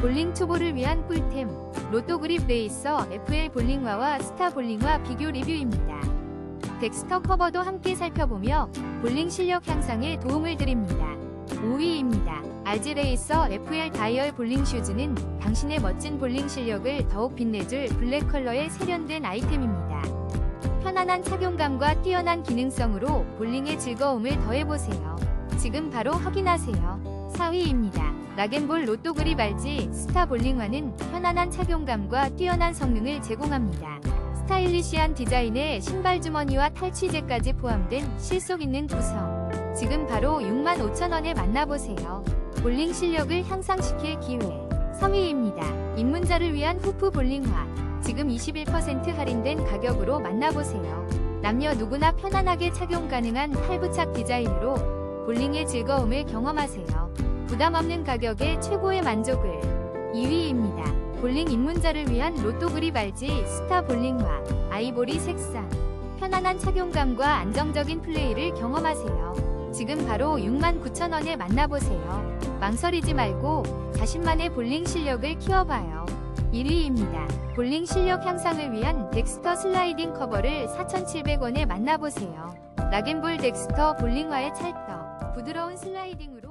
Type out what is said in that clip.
볼링 초보를 위한 꿀템 로또 그립 레이서 FL 볼링화와 스타 볼링화 비교 리뷰입니다. 덱스터 커버도 함께 살펴보며 볼링 실력 향상에 도움을 드립니다. 5위입니다. RG 레이서 FL 다이얼 볼링 슈즈는 당신의 멋진 볼링 실력을 더욱 빛내줄 블랙 컬러의 세련된 아이템입니다. 편안한 착용감과 뛰어난 기능성으로 볼링의 즐거움을 더해보세요. 지금 바로 확인하세요. 4위입니다. 락앤볼 로또 그립 RG 스타 볼링화는 편안한 착용감과 뛰어난 성능을 제공합니다. 스타일리시한 디자인에 신발 주머니와 탈취제까지 포함된 실속 있는 구성. 지금 바로 65,000원에 만나보세요. 볼링 실력을 향상시킬 기회. 3위입니다. 입문자를 위한 후프 볼링화. 지금 21% 할인된 가격으로 만나보세요. 남녀 누구나 편안하게 착용 가능한 탈부착 디자인으로 볼링의 즐거움을 경험하세요. 부담 없는 가격에 최고의 만족을. 2위입니다. 볼링 입문자를 위한 로또 그립 RG 스타 볼링화 아이보리 색상. 편안한 착용감과 안정적인 플레이를 경험하세요. 지금 바로 69,000원에 만나보세요. 망설이지 말고 자신만의 볼링 실력을 키워봐요. 1위입니다. 볼링 실력 향상을 위한 덱스터 슬라이딩 커버를 4,700원에 만나보세요. 락앤볼 덱스터 볼링화의 찰떡, 부드러운 슬라이딩으로